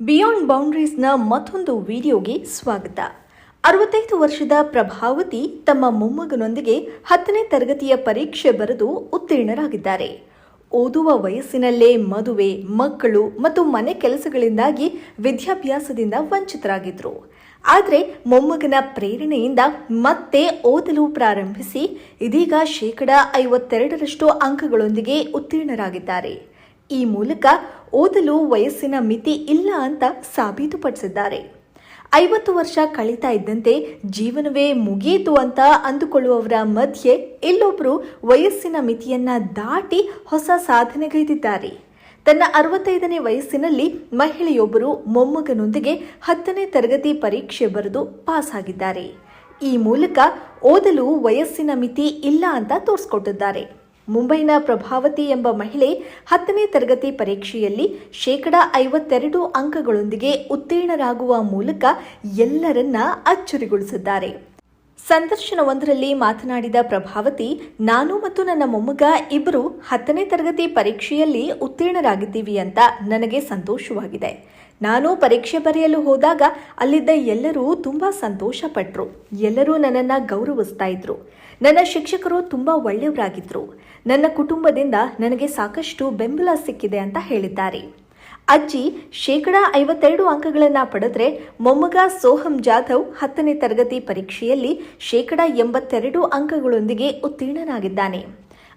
Beyond ಬೌಂಡ್ರೀಸ್ನ ಮತ್ತೊಂದು ವಿಡಿಯೋಗೆ ಸ್ವಾಗತ. ಅರವತ್ತೈದು ವರ್ಷದ ಪ್ರಭಾವತಿ ತಮ್ಮ ಮೊಮ್ಮಗನೊಂದಿಗೆ ಹತ್ತನೇ ತರಗತಿಯ ಪರೀಕ್ಷೆ ಬರೆದು ಉತ್ತೀರ್ಣರಾಗಿದ್ದಾರೆ. ಓದುವ ವಯಸ್ಸಿನಲ್ಲೇ ಮದುವೆ, ಮಕ್ಕಳು ಮತ್ತು ಮನೆ ಕೆಲಸಗಳಿಂದಾಗಿ ವಿದ್ಯಾಭ್ಯಾಸದಿಂದ ವಂಚಿತರಾಗಿದ್ದರು ಆದರೆ ಮೊಮ್ಮಗನ ಪ್ರೇರಣೆಯಿಂದ ಮತ್ತೆ ಓದಲು ಪ್ರಾರಂಭಿಸಿ ಇದೀಗ ಶೇಕಡ ಐವತ್ತೆರಡರಷ್ಟು ಅಂಕಗಳೊಂದಿಗೆ ಉತ್ತೀರ್ಣರಾಗಿದ್ದಾರೆ. ಈ ಮೂಲಕ ಓದಲು ವಯಸ್ಸಿನ ಮಿತಿ ಇಲ್ಲ ಅಂತ ಸಾಬೀತುಪಡಿಸಿದ್ದಾರೆ. ಐವತ್ತು ವರ್ಷ ಕಳೀತಾ ಇದ್ದಂತೆ ಜೀವನವೇ ಮುಗಿಯಿತು ಅಂತ ಅಂದುಕೊಳ್ಳುವವರ ಮಧ್ಯೆ ಇಲ್ಲೊಬ್ಬರು ವಯಸ್ಸಿನ ಮಿತಿಯನ್ನ ದಾಟಿ ಹೊಸ ಸಾಧನೆಗೈದಿದ್ದಾರೆ. ತನ್ನ ಅರವತ್ತೈದನೇ ವಯಸ್ಸಿನಲ್ಲಿ ಮಹಿಳೆಯೊಬ್ಬರು ಮೊಮ್ಮಗನೊಂದಿಗೆ ಹತ್ತನೇ ತರಗತಿ ಪರೀಕ್ಷೆ ಬರೆದು ಪಾಸ್ ಆಗಿದ್ದಾರೆ ಈ ಮೂಲಕ ಓದಲು ವಯಸ್ಸಿನ ಮಿತಿ ಇಲ್ಲ ಅಂತ ತೋರಿಸ್ಕೊಟ್ಟಿದ್ದಾರೆ. ಮುಂಬೈನ ಪ್ರಭಾವತಿ ಎಂಬ ಮಹಿಳೆ ಹತ್ತನೇ ತರಗತಿ ಪರೀಕ್ಷೆಯಲ್ಲಿ ಶೇಕಡ ಐವತ್ತೆರಡು ಅಂಕಗಳೊಂದಿಗೆ ಉತ್ತೀರ್ಣರಾಗುವ ಮೂಲಕ ಎಲ್ಲರನ್ನ ಅಚ್ಚರಿಗೊಳಿಸಿದ್ದಾರೆ. ಸಂದರ್ಶನವೊಂದರಲ್ಲಿ ಮಾತನಾಡಿದ ಪ್ರಭಾವತಿ, ನಾನು ಮತ್ತು ನನ್ನ ಮೊಮ್ಮಗ ಇಬ್ಬರು ಹತ್ತನೇ ತರಗತಿ ಪರೀಕ್ಷೆಯಲ್ಲಿ ಉತ್ತೀರ್ಣರಾಗಿದ್ದೀವಿ ಅಂತ ನನಗೆ ಸಂತೋಷವಾಗಿದೆ. ನಾನು ಪರೀಕ್ಷೆ ಬರೆಯಲು ಹೋದಾಗ ಅಲ್ಲಿದ್ದ ಎಲ್ಲರೂ ತುಂಬಾ ಸಂತೋಷ ಪಟ್ರು ಎಲ್ಲರೂ ನನ್ನನ್ನು ಗೌರವಿಸ್ತಾ ಇದ್ರು. ನನ್ನ ಶಿಕ್ಷಕರು ತುಂಬಾ ಒಳ್ಳೆಯವರಾಗಿದ್ರು. ನನ್ನ ಕುಟುಂಬದಿಂದ ನನಗೆ ಸಾಕಷ್ಟು ಬೆಂಬಲ ಸಿಕ್ಕಿದೆ ಅಂತ ಹೇಳಿದ್ದಾರೆ. ಅಜ್ಜಿ ಶೇಕಡಾ ಐವತ್ತೆರಡು ಅಂಕಗಳನ್ನು ಪಡೆದ್ರೆ ಮೊಮ್ಮಗ ಸೋಹಂ ಜಾಧವ್ ಹತ್ತನೇ ತರಗತಿ ಪರೀಕ್ಷೆಯಲ್ಲಿ ಶೇಕಡ ಎಂಬತ್ತೆರಡು ಅಂಕಗಳೊಂದಿಗೆ ಉತ್ತೀರ್ಣನಾಗಿದ್ದಾನೆ.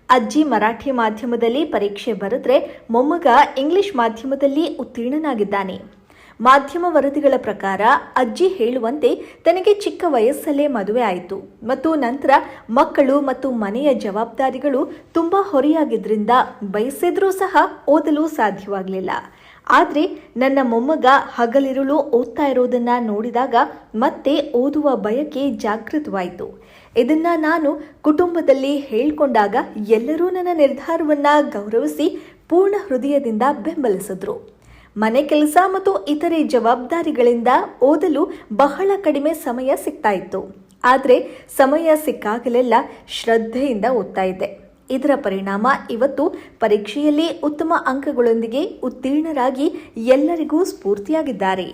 ಅಜ್ಜಿ ಮರಾಠಿ ಮಾಧ್ಯಮದಲ್ಲಿ ಪರೀಕ್ಷೆ ಬರೆದ್ರೆ ಮೊಮ್ಮಗ ಇಂಗ್ಲಿಷ್ ಮಾಧ್ಯಮದಲ್ಲಿ ಉತ್ತೀರ್ಣನಾಗಿದ್ದಾನೆ. ಮಾಧ್ಯಮ ವರದಿಗಳ ಪ್ರಕಾರ ಅಜ್ಜಿ ಹೇಳುವಂತೆ ತನಗೆ ಚಿಕ್ಕ ವಯಸ್ಸಲ್ಲೇ ಮದುವೆ ಆಯಿತು. ಮತ್ತು ನಂತರ ಮಕ್ಕಳು ಮತ್ತು ಮನೆಯ ಜವಾಬ್ದಾರಿಗಳು ತುಂಬಾ ಹೊರೆಯಾಗಿದ್ದರಿಂದ ಬಯಸಿದ್ರೂ ಸಹ ಓದಲು ಸಾಧ್ಯವಾಗಲಿಲ್ಲ. ಆದರೆ ನನ್ನ ಮೊಮ್ಮಗ ಹಗಲಿರುಳು ಓದ್ತಾ ಇರೋದನ್ನ ನೋಡಿದಾಗ ಮತ್ತೆ ಓದುವ ಬಯಕೆ ಜಾಗೃತವಾಯಿತು. ಇದನ್ನ ನಾನು ಕುಟುಂಬದಲ್ಲಿ ಹೇಳಿಕೊಂಡಾಗ ಎಲ್ಲರೂ ನನ್ನ ನಿರ್ಧಾರವನ್ನ ಗೌರವಿಸಿ ಪೂರ್ಣ ಹೃದಯದಿಂದ ಬೆಂಬಲಿಸಿದ್ರು. ಮನೆ ಕೆಲಸ ಮತ್ತು ಇತರೆ ಜವಾಬ್ದಾರಿಗಳಿಂದ ಓದಲು ಬಹಳ ಕಡಿಮೆ ಸಮಯ ಸಿಗ್ತಾ ಇತ್ತು. ಆದರೆ ಸಮಯ ಸಿಕ್ಕಾಗಲೆಲ್ಲ ಶ್ರದ್ಧೆಯಿಂದ ಓದ್ತಾ ಇದ್ದೆ. ಇದರ ಪರಿಣಾಮ ಇವತ್ತು ಪರೀಕ್ಷೆಯಲ್ಲಿ ಉತ್ತಮ ಅಂಕಗಳೊಂದಿಗೆ ಉತ್ತೀರ್ಣರಾಗಿ ಎಲ್ಲರಿಗೂ ಸ್ಫೂರ್ತಿಯಾಗಿದ್ದಾರೆ.